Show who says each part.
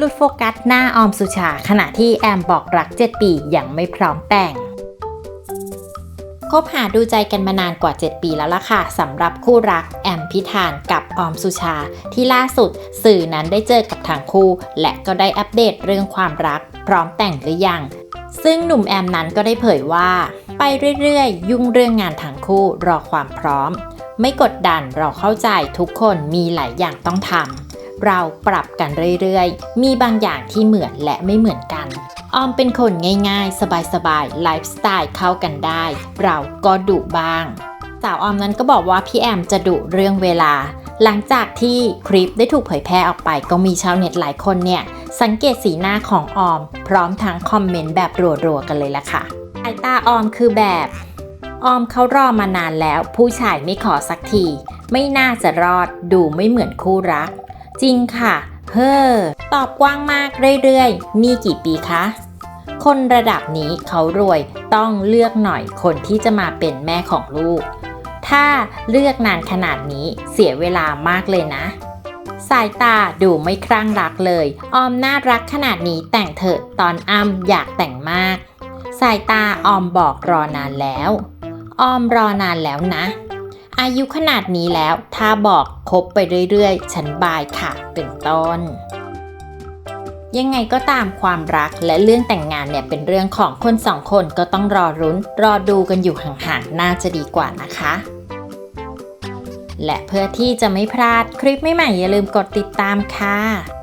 Speaker 1: หลุดโฟกัสหน้าออมสุชาขณะที่แอมบอกรัก 7 ปียังไม่พร้อมแต่งคบหาดูใจกันมานานกว่า 7 ปีแล้วล่ะค่ะสำหรับคู่รักแอมพิธานกับออมสุชา ที่ล่าสุดสื่อนั้นได้เจอกับทางคู่ และก็ได้อัปเดตเรื่องความรัก พร้อมแต่งหรือยัง ซึ่งหนุ่มแอมนั้นก็ได้เผยว่า ไปเรื่อยๆ ยุ่งเรื่องงานทางคู่รอความพร้อม ไม่กดดันเราเข้าใจทุกคนมีหลายอย่างต้องทำ เราปรับกันเรื่อยๆ มีบางอย่างที่เหมือนและไม่เหมือนกัน ออมเป็นคนง่ายๆ สบายๆ ไลฟ์สไตล์เข้ากันได้ เราก็ดุบ้าง สาวออมนั้นก็บอกว่าพี่แอมจะดุเรื่องเวลา หลังจากที่คลิปได้ถูกเผยแพร่ออกไป ก็มีชาวเน็ตหลายคนเนี่ย สังเกตสีหน้าของออม พร้อมทั้งคอมเมนต์แบบรัวๆกันเลยละค่ะสายตาออมคือแบบออมเขารอมานานแล้ว ผู้ชายไม่ขอสักที ไม่น่าจะรอดดูไม่เหมือนคู่รัก จริงค่ะ เฮ้อ ตอบกว้างมากเรื่อยๆนี่กี่ปีคะ คนระดับนี้เขารวยต้องเลือกหน่อยคนที่จะมาเป็นแม่ของลูก ถ้าเลือกนานขนาดนี้เสียเวลามากเลยนะ สายตาดูไม่คลั่งรักเลย ออมน่ารักขนาดนี้แต่งเถอะตอนอ้ำอยากแต่งมาก สายตาออมบอกรอนานแล้ว ออมรอนานแล้วนะ อายุขนาดนี้แล้ว ถ้าบอกคบไปเรื่อยๆ ฉันบายค่ะ เป็นต้น ยังไงก็ตามความรักและเรื่องแต่งงานเนี่ยเป็นเรื่องของคนสองคนก็ต้องรอรุ้น รอดูกันอยู่ห่างๆ น่าจะดีกว่านะคะและเพื่อที่จะไม่พลาดคลิปใหม่ๆอย่าลืมกดติดตามค่ะ